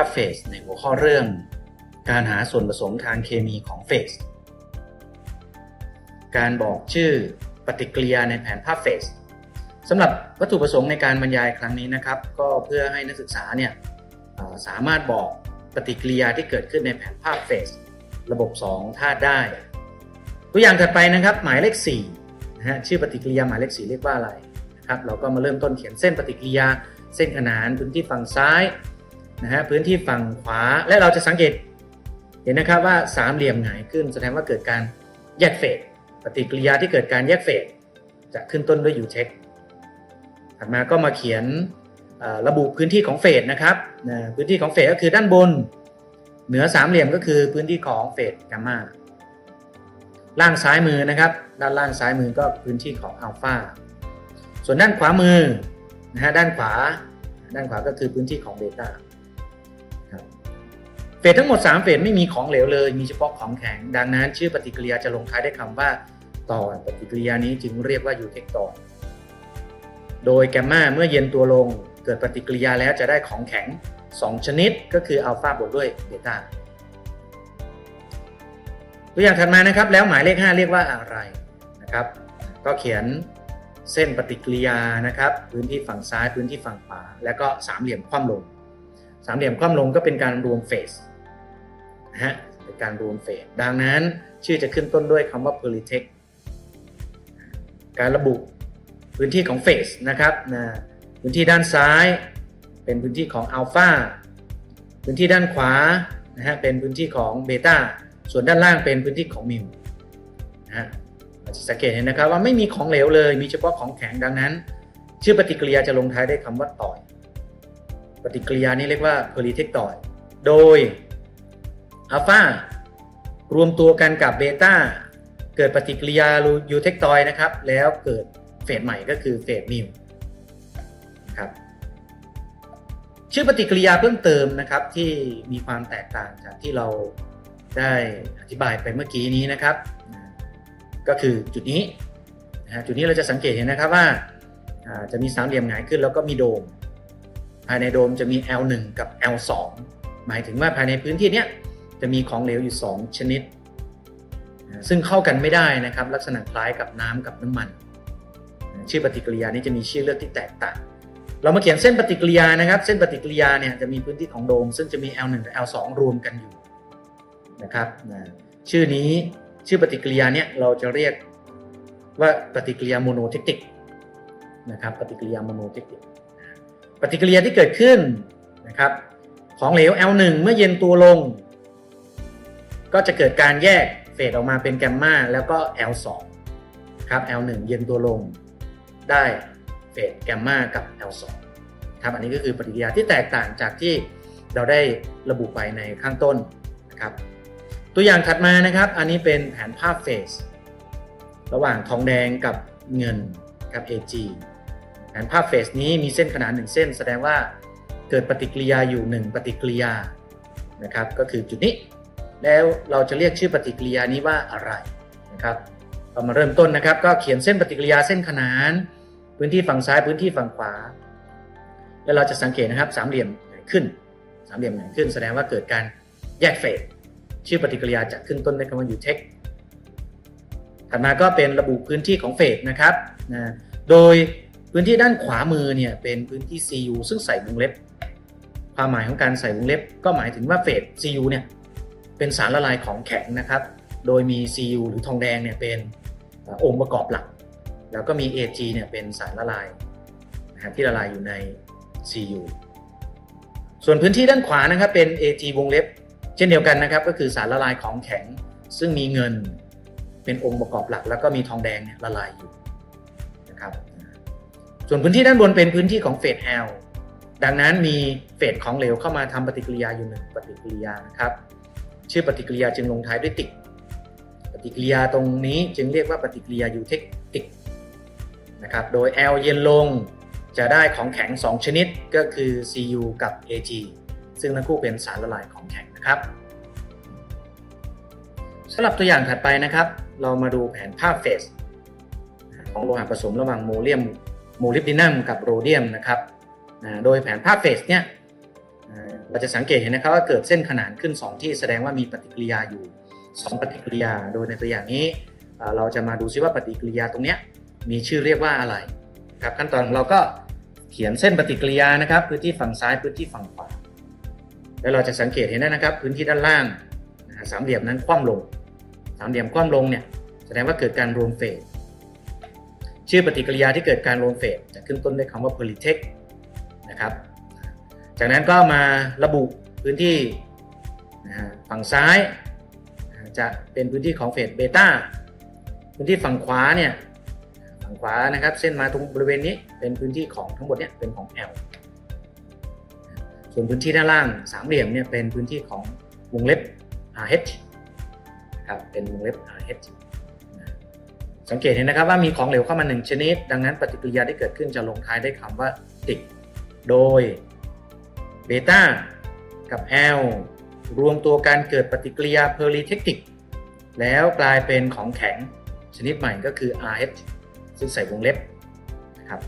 ภาพเฟสในหัวข้อเรื่อง การหาส่วนผสมทางเคมีของเฟส การบอกชื่อปฏิกิริยาในแผนภาพเฟสสำหรับวัตถุประสงค์ในการบรรยายครั้งนี้นะครับ ก็เพื่อให้นักศึกษาเนี่ยสามารถบอกปฏิกิริยาที่เกิดขึ้นในแผนภาพเฟส ระบบ 2 ธาตุได้ ตัวอย่างถัดไปนะครับ หมายเลข4นะฮะชื่อปฏิกิริยาหมายเลข4เรียกว่าอะไรนะครับเราก็มาเริ่มต้นเขียนเส้นปฏิกิริยาเส้นขนานพื้นที่ฝั่งซ้าย นะฮะพื้นที่ฝั่งขวาและเราจะสังเกต เห็นนะครับว่าสามเหลี่ยมหงายขึ้นแสดงว่าเกิดการแยกเฟสปฏิกิริยาที่เกิดการแยกเฟสจะขึ้นต้นด้วยยูเทคถัดมาก็มาเขียนระบุพื้นที่ของเฟสนะครับนะพื้นที่ของเฟสก็คือด้านบน เหนือสามเหลี่ยมก็คือพื้นที่ของเฟสแกมมาล่างซ้ายมือนะครับด้านล่างซ้ายมือก็พื้นที่ของอัลฟาส่วนด้านขวามือนะฮะด้านขวาด้านขวาก็คือพื้นที่ของเบต้า เฟสทั้งหมด 3 เฟสไม่มีของเหลวเลย มีเฉพาะของแข็ง ดังนั้น ชื่อปฏิกิริยาจะลงท้ายด้วยคำว่าตอนปฏิกิริยานี้จึงเรียกว่ายูเทคตอนโดยแกมมาเมื่อเย็นตัวลงเกิดปฏิกิริยาแล้วจะได้ของแข็ง 2 ชนิดก็คืออัลฟาบวกด้วยเบต้าตัวอย่างถัดมานะครับ แล้วหมายเลข 5 เรียกว่าอะไรนะครับ ก็เขียนเส้นปฏิกิริยานะครับ พื้นที่ฝั่งซ้ายพื้นที่ฝั่งขวาแล้วก็สามเหลี่ยมคว่ำลง สามเหลี่ยมคว่ำลงก็เป็นการรวมเฟส นะฮะเป็นการรวมเฟสดังนั้นชื่อจะขึ้นต้นด้วยคำว่า polytech การระบุพื้นที่ของเฟสนะครับนะพื้นที่ด้านซ้ายเป็นพื้นที่ของอัลฟาพื้นที่ด้านขวานะฮะเป็นพื้นที่ของเบต้าส่วนด้านล่างเป็นพื้นที่ของมิวนะฮะจะสังเกตเห็นนะครับว่าไม่มีของเหลวเลยมีเฉพาะของแข็งดังนั้น ชื่อปฏิกิริยาจะลงท้ายด้วยคำว่าต่อย ปฏิกิริยานี้เรียกว่า p e r i t e c t o i d โดย อัลฟารวมตัวกันกับเบต้าเกิดปฏิกิริยายูเทคตอยนะครับ แล้วเกิดเฟสใหม่ก็คือเฟสมิวครับชื่อปฏิกิริยาเพิ่มเติมนะครับที่มีความแตกต่างจากที่เราได้อธิบายไปเมื่อกี้นี้นะครับ ก็คือจุดนี้นะฮะจุดนี้เราจะสังเกตเห็นนะครับว่าอ่าจะมีสามเหลี่ยมหงายขึ้นแล้วก็มีโดม ภายในโดมจะมี L1 กับ L2 หมายถึงว่าภายในพื้นที่เนี้ย จะมีของเหลวอยู่ 2 ชนิด ซึ่งเข้ากันไม่ได้นะครับ ลักษณะคล้ายกับน้ำกับน้ำมัน ชื่อปฏิกิริยานี้จะมีชื่อเลือกที่แตกต่าง เรามาเขียนเส้นปฏิกิริยานะครับ เส้นปฏิกิริยาเนี่ยจะมีพื้นที่ของโดม ซึ่งจะมี L1 กับ L2 รวมกันอยู่นะครับนะชื่อนี้ชื่อปฏิกิริยาเนี่ยเราจะเรียกว่าปฏิกิริยาโมโนเทคติกนะครับปฏิกิริยาโมโนเทคติกปฏิกิริยาที่เกิดขึ้นนะครับของเหลว L1 เมื่อเย็นตัวลง ก็จะเกิดการแยกเฟสออกมาเป็นแกมมาแล้วก็ L2 ครับ L1 เย็นตัวลงได้เฟสแกมมากับ L2 ครับอันนี้ก็คือปฏิกิริยาที่แตกต่างจากที่เราได้ระบุไปในข้างต้นนะครับตัวอย่างถัดมานะครับ อันนี้เป็นแผนภาพเฟสระหว่างทองแดงกับเงินกับ AG แผนภาพเฟสนี้มีเส้นขนานหนึ่งเส้น แสดงว่าเกิดปฏิกิริยาอยู่หนึ่งปฏิกิริยานะครับก็คือจุดนี้ แล้วเราจะเรียกชื่อปฏิกิริยานี้ว่าอะไรนะครับเรามาเริ่มต้นนะครับ ก็เขียนเส้นปฏิกิริยาเส้นขนาน พื้นที่ฝั่งซ้ายพื้นที่ฝั่งขวา แล้วเราจะสังเกตนะครับสามเหลี่ยมขึ้นสามเหลี่ยมขึ้น แสดงว่าเกิดการแยกเฟสชื่อปฏิกิริยาจะขึ้นต้นด้วยคำว่า u-tex ถัดมาก็เป็นระบุพื้นที่ของเฟสนะครับนะโดยพื้นที่ด้านขวามือเนี่ยเป็นพื้นที่ cu ซึ่งใส่วงเล็บ ความหมายของการใส่วงเล็บ ก็หมายถึงว่าเฟส cu เนี่ย เป็นสารละลายของแข็งนะครับ โดยมี cu หรือทองแดงเนี่ยเป็นองค์ประกอบหลัก แล้วก็มี ag เนี่ยเป็นสารละลายนะฮะที่ละลายอยู่ใน cu ส่วนพื้นที่ด้านขวานะครับเป็น ag วงเล็บ เช่นเดียวกันนะครับก็คือสารละลายของแข็ง ซึ่งมีเงินเป็นองค์ประกอบหลัก แล้วก็มีทองแดงเนี่ยละลายอยู่นะครับส่วนพื้นที่ด้านบนเป็นพื้นที่ของเฟส L ดังนั้นมีเฟสของเหลวเข้ามาทำปฏิกิริยาอยู่หนึ่งปฏิกิริยานะครับ ชื่อปฏิกิริยาจึงลงท้ายด้วยติก ปฏิกิริยาตรงนี้จึงเรียกว่าปฏิกิริยายูเทคติกนะครับ โดย L เย็นลงจะได้ของแข็ง 2 ชนิดก็คือ Cu กับ Ag ซึ่งทั้งคู่เป็นสารละลายของแข็งนะครับสำหรับตัวอย่างถัดไปนะครับ เรามาดูแผนภาพเฟสของโลหะผสมระหว่างโมเลียมโมลิบดินัมกับโรเดียมนะครับ โดยแผนภาพเฟสเนี่ย เราจะสังเกตเห็นนะครับว่าเกิดเส้นขนานขึ้น 2 ที่แสดงว่ามีปฏิกิริยาอยู่ 2 ปฏิกิริยา โดยในตัวอย่างนี้ เราจะมาดูซิว่าปฏิกิริยาตรงนี้มีชื่อเรียกว่าอะไรครับขั้นตอนของเราก็เขียนเส้นปฏิกิริยานะครับ พื้นที่ฝั่งซ้ายพื้นที่ฝั่งขวาแล้วเราจะสังเกตเห็นได้นะครับ พื้นที่ด้านล่างสามเหลี่ยมนั้นคว่ำลง สามเหลี่ยมคว่ำลงเนี่ยแสดงว่าเกิดการรวมเฟสชื่อปฏิกิริยาที่เกิดการรวมเฟสจะขึ้นต้นด้วยคำว่า polytech นะครับ จากนั้นก็มาระบุพื้นที่ฝั่งซ้าย จะเป็นพื้นที่ของเฟสเบต้าพื้นที่ฝั่งขวาเนี่ยฝั่งขวานะครับเส้นมาตรงบริเวณนี้เป็นพื้นที่ของทั้งหมดเนี่ยเป็นของ L ส่วนพื้นที่ด้านล่างสามเหลี่ยมเนี่ยเป็นพื้นที่ของวงเล็บ RH ครับเป็นวงเล็บ RH สังเกตเห็นนะครับว่ามีของเหลวเข้ามาหนึ่งชนิด ดังนั้นปฏิกิริยาที่เกิดขึ้นจะลงท้ายด้วยคำว่าติดโดย เบต้ากับ L รวมตัวการเกิดปฏิกิริยาเพอร์ลีเทคติกแล้วกลายเป็นของแข็งชนิดใหม่ก็คือ RH ซึ่งใส่วงเล็บนะครับ